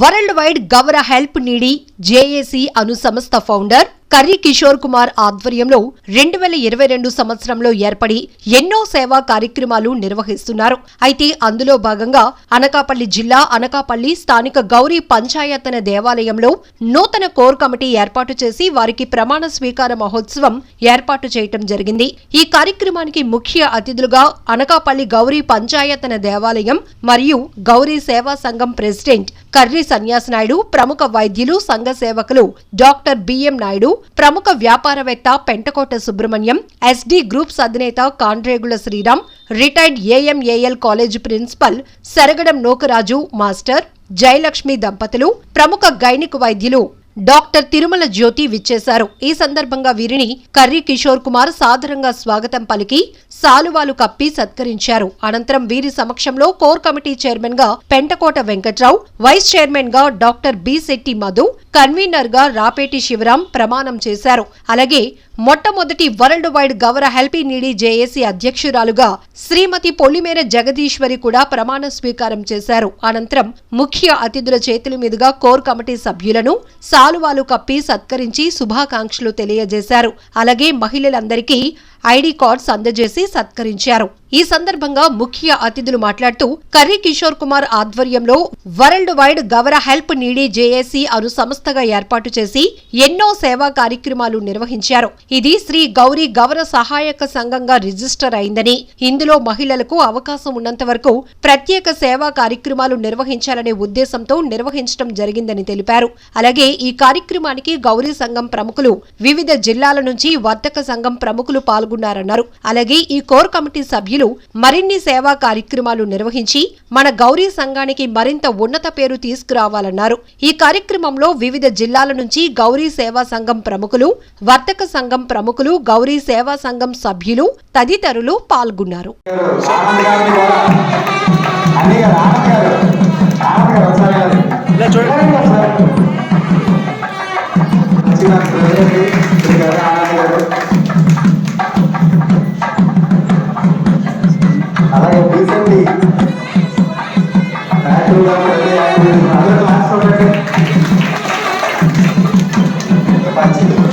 World wide Gavara help needy JAC అను సంస్థ founder curry Kishore Kumar ఆధ్వర్యంలో రెండు వేల ఇరవై రెండు సంవత్సరంలో ఏర్పడి ఎన్నో సేవా కార్యక్రమాలు నిర్వహిస్తున్నారు. అయితే అందులో భాగంగా అనకాపల్లి జిల్లా అనకాపల్లి స్థానిక గౌరీ పంచాయతన దేవాలయంలో నూతన కోర్ కమిటీ ఏర్పాటు చేసి వారికి ప్రమాణ స్వీకార మహోత్సవం ఏర్పాటు చేయటం జరిగింది. ఈ కార్యక్రమానికి ముఖ్య అతిథులుగా అనకాపల్లి గౌరీ పంచాయతన దేవాలయం మరియు గౌరీ సేవా సంఘం ప్రెసిడెంట్ కర్రీ సన్యాస్ నాయుడు ప్రముఖ వైద్యులు సంఘ సేవకులు డాక్టర్ బిఎం నాయుడు ప్రముఖ వ్యాపారవేత్త పెంటకోట సుబ్రహ్మణ్యం ఎస్డి గ్రూప్స్ అధినేత Kandregula Sriram retired AMAL college principal Saragadam Nokaraju master Jayalakshmi దంపతులు ప్రముఖ గైనిక్ వైద్యులు డాక్టర్ తిరుమల జ్యోతి విచ్చేశారు. ఈ సందర్భంగా వీరిని కర్రీ కిషోర్ కుమార్ సాదరంగా స్వాగతం పలికి సాలువాలు కప్పి సత్కరించారు. అనంతరం వీరి సమక్షంలో కోర్ కమిటీ చైర్మన్గా పెంటకోట వెంకట్రావు వైస్ చైర్మన్గా డాక్టర్ బి శెట్టి మధు కన్వీనర్గా రాపేటి శివరాం ప్రమాణం చేశారు. అలాగే మొట్టమొదటి world wide Gavara help needy JAC అధ్యక్షురాలుగా శ్రీమతి పొల్లిమేర జగదీశ్వరి కూడా ప్రమాణ స్వీకారం చేశారు. అనంతరం ముఖ్య అతిథుల చేతుల మీదుగా కోర్ కమిటీ సభ్యులను సాలువాలు కప్పి సత్కరించి శుభాకాంక్షలు తెలియజేశారు. అలాగే మహిళలందరికీ ఐడి కార్డ్స్ అందజేసి సత్కరించారు. ఈ సందర్భంగా ముఖ్య అతిథులు మాట్లాడుతూ కర్రీ కిషోర్ కుమార్ ఆధ్వర్యంలో world wide Gavara help needy JAC అను సంస్థగా ఏర్పాటు చేసి ఎన్నో సేవా కార్యక్రమాలు నిర్వహించారు. ఇది శ్రీ గౌరీ గవర సహాయక సంఘంగా రిజిస్టర్ అయిందని ఇందులో మహిళలకు అవకాశం ఉన్నంత వరకు ప్రత్యేక సేవా కార్యక్రమాలు నిర్వహించాలనే ఉద్దేశంతో నిర్వహించడం జరిగిందని తెలిపారు. అలాగే ఈ కార్యక్రమానికి గౌరీ సంఘం ప్రముఖులు వివిధ జిల్లాల నుంచి వర్తక సంఘం ప్రముఖులు పాల్గొన్నారన్నారు. అలాగే ఈ కోర్ కమిటీ సభ్యులు మరిన్ని సేవా కార్యక్రమాలు నిర్వహించి మన గౌరీ సంఘానికి మరింత ఉన్నత పేరు తీసుకురావాలన్నారు. ఈ కార్యక్రమంలో వివిధ జిల్లాల నుంచి గౌరీ సేవా సంఘం ప్రముఖులు వర్తక సంఘం ప్రముఖులు గౌరీ సేవా సంఘం సభ్యులు తదితరులు పాల్గొన్నారు. ఆనంద్ partido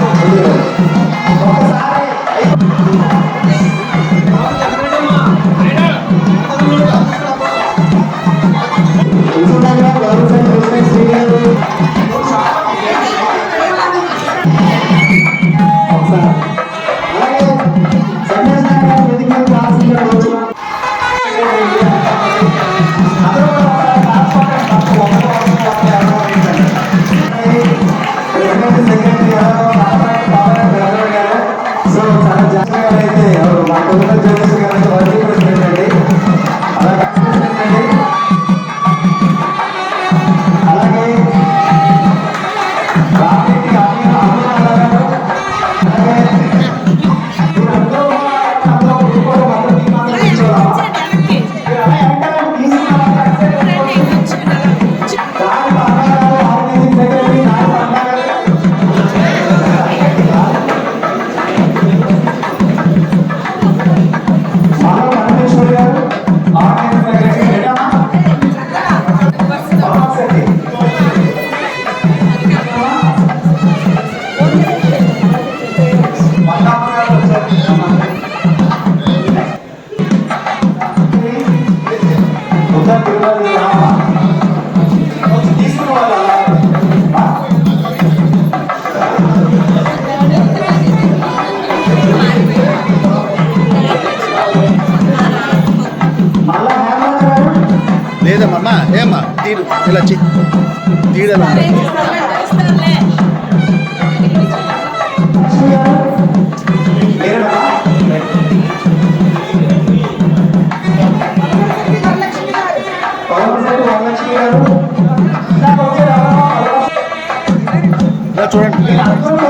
ఒకసారి అమ్మా ఏమ్మా తీరు. ఇలా చెయ్యి. తీడలా చూడండి.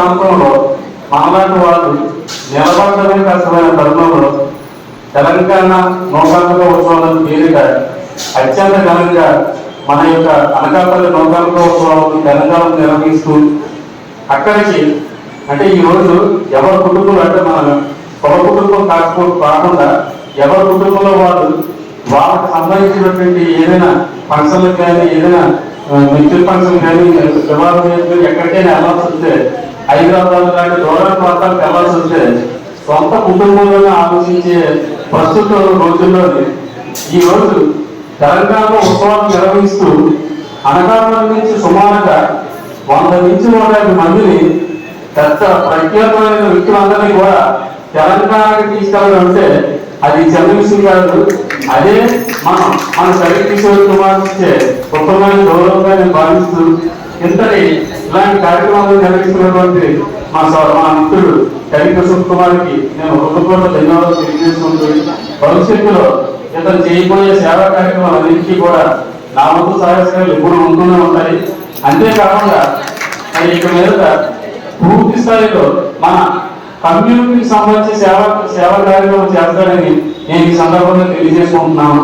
ప్రాంతంలో మాలాంటి వాళ్ళు నిలబడటమే కష్టమైన తరుణంలో తెలంగాణ నౌకాంతక ఉత్సవాలను తీరిక అత్యంత ఘనంగా మన యొక్క అనకాపల్లి నౌకాంతక ఉత్సవాలను తెలంగాణ నిర్వహిస్తూ అక్కడికి అంటే ఈరోజు ఎవరి కుటుంబంలో అంటే మన ఒక కుటుంబం కాకపోతే కాకుండా ఎవరి కుటుంబంలో వాళ్ళు వాళ్ళకి సంబంధించినటువంటి ఏదైనా ఫంక్షన్లకు కానీ ఏదైనా మిత్రుల ఫంక్షన్ కానీ వివాహం ఎక్కడికైనా వెళ్ళాల్సి వస్తే హైదరాబాద్ లాంటి దూర ప్రాంతాలకు వెళ్ళాల్సి వస్తే సొంత కుటుంబంలోనే ఆలోచించే ప్రస్తుత రోజుల్లోనే ఈ రోజు తెలంగాణ ఉత్సవాలు నిర్వహిస్తూ అనకాపల్లి నుంచి సుమారుగా వంద నుంచి నూట మందిని పెద్ద ప్రఖ్యాతమైన వ్యక్తులందరినీ కూడా తెలంగాణకి తీసుకెళ్ళడం అంటే అది చిన్న విషయం కాదు. అదే మనం మన సరి కిషోర్ కుమార్ ఇచ్చే ఉత్తమైన గౌరవంగా నేను భావిస్తూ ఇంతటి ఇలాంటి కార్యక్రమాలు నిర్వహిస్తున్నటువంటి మా సార్ మా మిత్రుడు కవి కిషోర్ కుమార్కి నేను హృదయపూర్వక ధన్యవాదాలు తెలియజేసుకుంటూ భవిష్యత్తులో ఇతను చేయబోయే సేవా కార్యక్రమాలన్నింటికీ కూడా నా వంతు సహాయకాలు ఎప్పుడు ఉంటూనే ఉంటాయి. అంతేకాకుండా మరి ఇక మీద పూర్తి స్థాయిలో మన కమ్యూనిటీకి సంబంధించి సేవ సేవా కార్యక్రమం చేస్తారని నేను ఈ సందర్భంగా తెలియజేసుకుంటున్నాను.